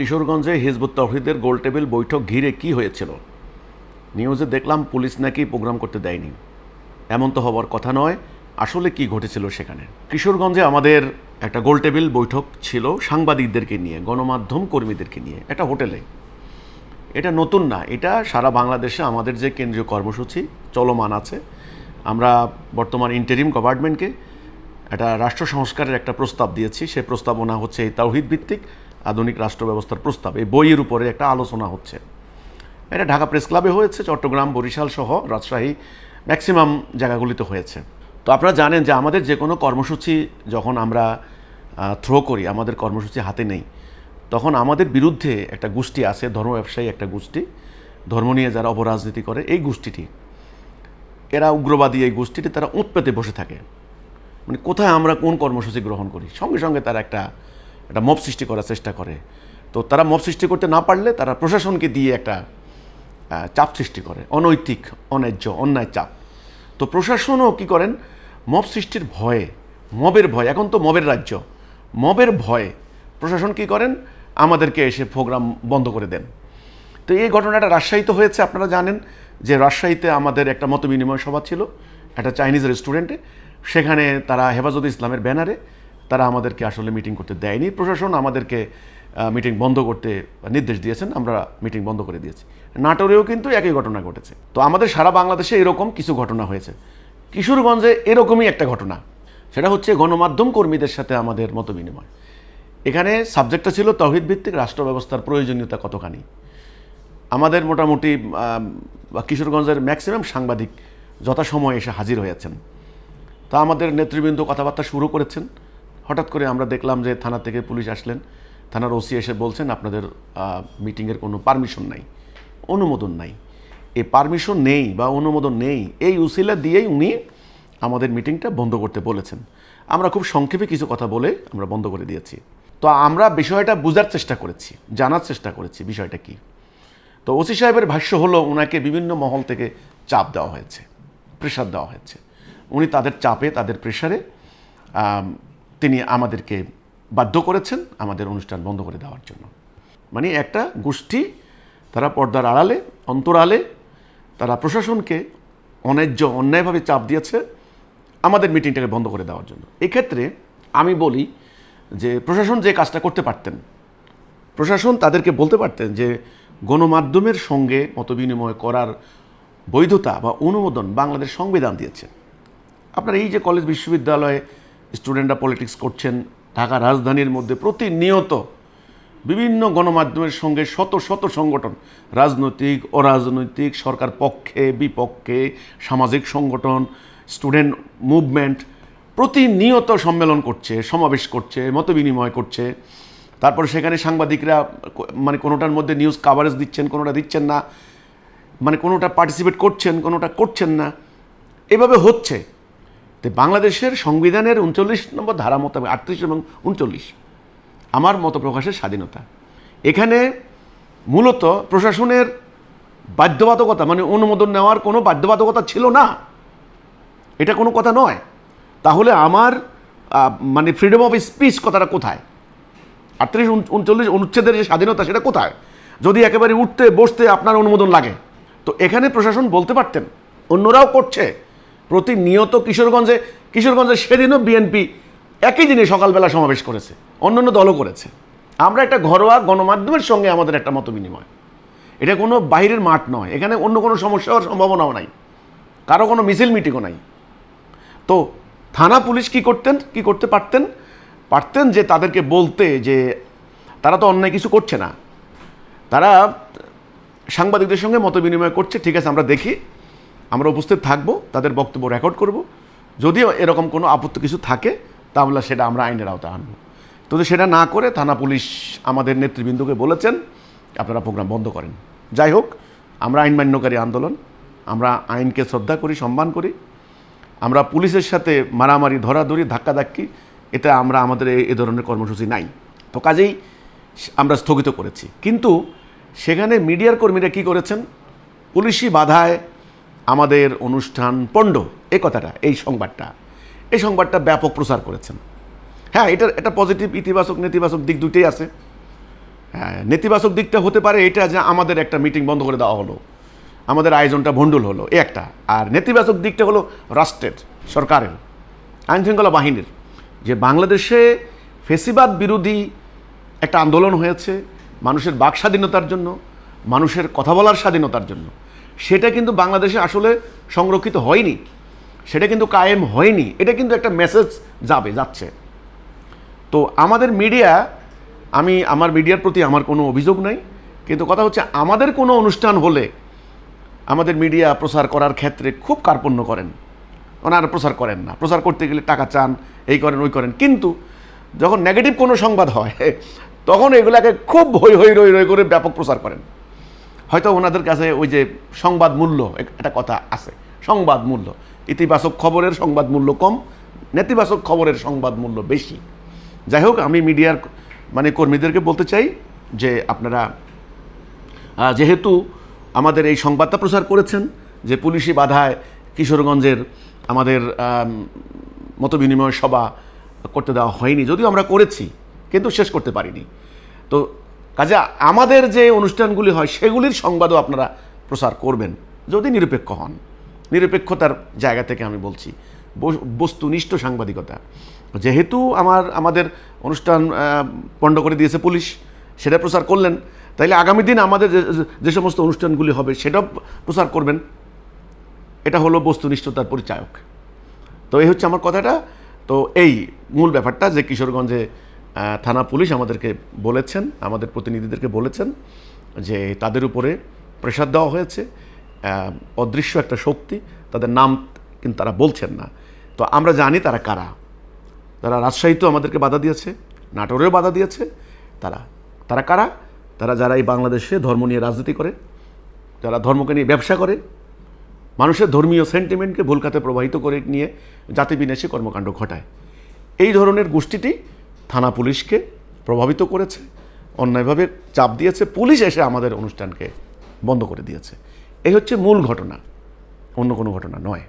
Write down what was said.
কিশোরগঞ্জে Hizb ut তহিদের গোল table বৈঠক ঘিরে কি হয়েছিল? নিউজে দেখলাম পুলিশ নাকি প্রোগ্রাম করতে দেয়নি। এমন তো হবার কথা নয়। আসলে কি ঘটেছিল সেখানে? কিশোরগঞ্জে আমাদের একটা গোল টেবিল বৈঠক ছিল সাংবাদিকদেরকে নিয়ে, গণমাধ্যম কর্মীদেরকে নিয়ে, একটা হোটেলে। এটা নতুন না, এটা সারা বাংলাদেশে আমাদের যে কেন্দ্রীয় কর্মসূচি, চলমান আছে। আমরা বর্তমান ইন্টারিম গভর্নমেন্টকে একটা রাষ্ট্র সংস্কারের একটা প্রস্তাব দিয়েছি। সে প্রস্তাবনা হচ্ছে এই তাওহিদ ভিত্তিক। আধুনিক রাষ্ট্র ব্যবস্থার প্রস্তাব। এই বইয়ের উপরে একটা আলোচনা হচ্ছে। এটা ঢাকা প্রেস ক্লাবে হয়েছে, চট্টগ্রাম, বরিশাল সহ রাজশাহী ম্যাক্সিমাম জায়গাগুলিতে হয়েছে। তো আপনারা জানেন যে আমাদের যে কোনো কর্মসূচি যখন আমরা থ্রো করি, আমাদের কর্মসূচি হাতে নেই, তখন আমাদের বিরুদ্ধে একটা গোষ্ঠী আছে, ধর্ম ব্যবসায়ী একটা গোষ্ঠী, ধর্ম নিয়ে যারা অপরাজনীতি করে, এই গোষ্ঠীটি। এরা উগ্রবাদী এই গোষ্ঠীটি, তারা উৎপেতে বসে থাকে। মানে কোথায় আমরা কোন কর্মসূচি গ্রহণ করি? সঙ্গে সঙ্গে তারা একটা একটা মব সৃষ্টি করার চেষ্টা করে। তো তারা মব সৃষ্টি করতে না পারলে তারা প্রশাসনকে দিয়ে একটা চাপ সৃষ্টি করে। অনৈতিক, অন্যায্য, অন্যায় চাপ। তো প্রশাসনও কি করেন? মব সৃষ্টির ভয়ে, মবের ভয়, এখন তো মবের রাজ্য, মবের ভয়ে প্রশাসন কি করেন? আমাদেরকে এসে প্রোগ্রাম বন্ধ করে দেন। তো এই ঘটনাটা রাজশাহীতে হয়েছে, আপনারা জানেন যে রাজশাহীতে আমাদের একটা মত বিনিময় সভা ছিল, একটা চাইনিজ রেস্টুরেন্টে সেখানে তারা হেফাজত ইসলামের ব্যানারে তারা আমাদেরকে আসলে মিটিং করতে দেয়নি। প্রশাসন আমাদেরকে মিটিং বন্ধ করতে নির্দেশ দিয়েছেন, আমরা মিটিং বন্ধ করে দিয়েছি। নাটোরেও কিন্তু একই ঘটনা ঘটেছে। তো আমাদের সারা বাংলাদেশে এরকম কিছু ঘটনা হয়েছে। কিশোরগঞ্জে এরকমই একটা ঘটনা। সেটা হচ্ছে গণমাধ্যম কর্মীদের সাথে আমাদের মত বিনিময় এখানে সাবজেক্টটা ছিল তহিদ ভিত্তিক রাষ্ট্র ব্যবস্থার প্রয়োজনীয়তা কতখানি। আমাদের মোটামুটি কিশোরগঞ্জের ম্যাক্সিমাম সাংবাদিক যথাসময়ে এসে হাজির হয়েছেন। তা আমাদের নেতৃবৃন্দ কথাবার্তা শুরু করেছেন। হঠাৎ করে আমরা দেখলাম যে থানা থেকে পুলিশ আসলেন। থানার ওসি এসে বলছেন, আপনাদের মিটিংয়ের কোনো পারমিশন নাই, অনুমোদন নাই। এই পারমিশন নেই বা অনুমোদন নেই, এই উসিলা দিয়েই উনি আমাদের মিটিংটা বন্ধ করতে বলেছেন। আমরা খুব সংক্ষেপে কিছু কথা বলে আমরা বন্ধ করে দিয়েছি। তো আমরা বিষয়টা বোঝার চেষ্টা করেছি, জানার চেষ্টা করেছি বিষয়টা কী। তো ওসি সাহেবের ভাষ্য হলো ওনাকে বিভিন্ন মহল থেকে চাপ দেওয়া হয়েছে, প্রেশার দেওয়া হয়েছে। উনি তাদের চাপে, তাদের প্রেশারে তিনি আমাদেরকে বাধ্য করেছেন আমাদের অনুষ্ঠান বন্ধ করে দেওয়ার জন্য। মানে একটা গোষ্ঠী তারা পর্দার আড়ালে, অন্তরালে, তারা প্রশাসনকে অন্যায্য, অন্যায়ভাবে চাপ দিয়েছে আমাদের মিটিংটাকে বন্ধ করে দেওয়ার জন্য। এক্ষেত্রে আমি বলি যে প্রশাসন যে কাজটা করতে পারতেন, প্রশাসন তাদেরকে বলতে পারতেন যে গণমাধ্যমের সঙ্গে মতবিনিময় করার বৈধতা বা অনুমোদন বাংলাদেশ সংবিধান দিয়েছে। আপনার এই যে কলেজ, বিশ্ববিদ্যালয়ে স্টুডেন্টরা পলিটিক্স করছেন, ঢাকা রাজধানীর মধ্যে প্রতিনিয়ত বিভিন্ন গণমাধ্যমের সঙ্গে শত শত সংগঠন, রাজনৈতিক, অরাজনৈতিক, সরকার পক্ষে, বিপক্ষে, সামাজিক সংগঠন, স্টুডেন্ট মুভমেন্ট প্রতিনিয়ত সম্মেলন করছে, সমাবেশ করছে মতবিনিময় করছে। তারপর সেখানে সাংবাদিকরা মানে কোনোটার মধ্যে নিউজ কাভারেজ দিচ্ছেন, কোনোটা দিচ্ছেন না। মানে কোনোটা পার্টিসিপেট করছেন, কোনোটা করছেন না। এভাবে হচ্ছে। তো বাংলাদেশের সংবিধানের উনচল্লিশ নম্বর ধারা মোতাবেক, আটত্রিশ এবং উনচল্লিশ, আমার মত প্রকাশের স্বাধীনতা। এখানে মূলত প্রশাসনের বাধ্যবাধকতা মানে অনুমোদন নেওয়ার কোনো বাধ্যবাধকতা ছিল না। এটা কোনো কথা নয়। তাহলে আমার মানে ফ্রিডম অফ স্পিচ কথাটা কোথায়? আটত্রিশ উনচল্লিশ অনুচ্ছেদের যে স্বাধীনতা, সেটা কোথায়? যদি একেবারে উঠতে, বসতে আপনার অনুমোদন লাগে। তো এখানে প্রশাসন বলতে পারতেন, অন্যরাও করছে। প্রতিনিয়ত কিশোরগঞ্জে কিশোরগঞ্জে সেদিনও বিএনপি একই দিনে সকালবেলা সমাবেশ করেছে, অন্যান্য দলও করেছে। আমরা একটা ঘরোয়া গণমাধ্যমের সঙ্গে আমাদের একটা মত বিনিময় এটা কোনো বাইরের মাঠ নয়, এখানে অন্য কোনো সমস্যা হওয়ার সম্ভাবনাও নাই, কারও কোনো মিছিল মিটিংও নাই। তো থানা পুলিশ কি করতেন, কি করতে পারতেন? পারতেন যে তাদেরকে বলতে যে তারা তো অন্যায় কিছু করছে না। তারা সাংবাদিকদের সঙ্গে মত বিনিময় করছে, ঠিক আছে, আমরা দেখি। আমরা উপস্থিত থাকব, তাদের বক্তব্য রেকর্ড করব। যদিও এরকম কোনো আপত্তি কিছু থাকে, তাহলে সেটা আমরা আইনের আওতায় আনব। তো সেটা না করে, থানা পুলিশ আমাদের নেতৃবৃন্দকে বলেছেন, আপনারা প্রোগ্রাম বন্ধ করেন। যাই হোক, আমরা আইন মান্যকারী আন্দোলন, আমরা আইনকে শ্রদ্ধা করি, সম্মান করি। আমরা পুলিশের সাথে মারামারি, ধরাধরি, ধাক্কাধাক্কি, এটা আমরা আমাদের এ- ধরনের কর্মসূচি নাই। তো কাজেই আমরা স্থগিত করেছি। কিন্তু সেখানে মিডিয়ার কর্মীরা কি করেছেন? পুলিশি বাধায় আমাদের অনুষ্ঠান পণ্ড এই কথাটা, এই সংবাদটা। এই সংবাদটা ব্যাপক প্রচার করেছেন। হ্যাঁ এটার এটা পজিটিভ ইতিবাচক, নেতিবাচক দিক দুটোই আছে। হ্যাঁ নেতিবাচক দিকটা হতে পারে এটা যে আমাদের একটা মিটিং বন্ধ করে দেওয়া হলো। আমাদের আয়োজনটা ভণ্ডুল হলো, এ একটা। আর নেতিবাচক দিকটা হলো রাষ্ট্রের, সরকারের, আইনশৃঙ্খলা বাহিনীর। যে বাংলাদেশে ফেসিবাদ বিরোধী একটা আন্দোলন হয়েছে মানুষের বাক স্বাধীনতার জন্য, মানুষের কথা বলার স্বাধীনতার জন্য। সেটা কিন্তু বাংলাদেশে আসলে সংরক্ষিত হয়নি। সেটা কিন্তু কায়েম হয়নি। এটা কিন্তু একটা মেসেজ যাবে, যাচ্ছে। তো আমাদের মিডিয়া আমি আমার মিডিয়ার প্রতি আমার কোনো অভিযোগ নাই। কিন্তু কথা হচ্ছে আমাদের কোনো অনুষ্ঠান হলে আমাদের মিডিয়া প্রচার করার ক্ষেত্রে খুব কার্পণ্য করেন। ওনারা প্রচার করেন না। প্রচার করতে গেলে টাকা চান, এই করেন, ওই করেন। কিন্তু যখন নেগেটিভ কোনো সংবাদ হয়, তখন এগুলাকে খুব হই হই রই রই করে ব্যাপক প্রচার করেন। হয়তো ওনাদের কাছে ওই যে সংবাদ মূল্য একটা কথা আছে সংবাদ মূল্য। ইতিবাচক খবরের সংবাদ মূল্য কম নেতিবাচক খবরের সংবাদ মূল্য বেশি। যাই হোক আমি মিডিয়ার মানে কর্মীদেরকে বলতে চাই যে আপনারা যেহেতু আমাদের এই সংবাদটা প্রচার করেছেন যে পুলিশি বাধায় কিশোরগঞ্জের আমাদের আম, মতবিনিময় সভা করতে দেওয়া হয়নি যদিও আমরা করেছি কিন্তু শেষ করতে পারিনি। তো কাজে আমাদের যে অনুষ্ঠানগুলি হয়, সেগুলির সংবাদও আপনারা প্রচার করবেন, যদি নিরপেক্ষ হন। নিরপেক্ষতার জায়গা থেকে আমি বলছি। বস- বস্তুনিষ্ঠ সাংবাদিকতা। যেহেতু আমার, আমাদের অনুষ্ঠান পণ্ড করে দিয়েছে পুলিশ, সেটা প্রচার করলেন, তাইলে আগামী দিন আমাদের যে- সমস্ত অনুষ্ঠানগুলি হবে, সেটাও প্রচার করবেন। এটা হলো বস্তুনিষ্ঠতার পরিচায়ক। তো এই হচ্ছে আমার কথাটা। তো এই মূল ব্যাপারটা যে কিশোরগঞ্জে থানা পুলিশ আমাদেরকে বলেছেন, আমাদের প্রতিনিধিদেরকে বলেছেন যে তাদের উপরে প্রেশার দেওয়া হয়েছে। অদৃশ্য একটা শক্তি, তাদের নাম কিন্তু তারা বলছেন না। তো আমরা জানি তারা কারা। তারা রাজশাহীতেও আমাদেরকে বাধা দিয়েছে, নাটোরেও বাধা দিয়েছে। তারা তারা কারা? তারা যারা এই বাংলাদেশে ধর্ম নিয়ে রাজনীতি করে, যারা ধর্মকে নিয়ে ব্যবসা করে, মানুষের ধর্মীয় সেন্টিমেন্টকে ভুলখাতে প্রবাহিত করে নিয়ে জাতি বিনাশী কর্মকাণ্ড ঘটায়। এই ধরনের গোষ্ঠীটি থানা পুলিশকে প্রভাবিত করেছে, অন্যায়ভাবে চাপ দিয়েছে, পুলিশ এসে আমাদের অনুষ্ঠানকে বন্ধ করে দিয়েছে। এই হচ্ছে মূল ঘটনা, অন্য কোনো ঘটনা নয়।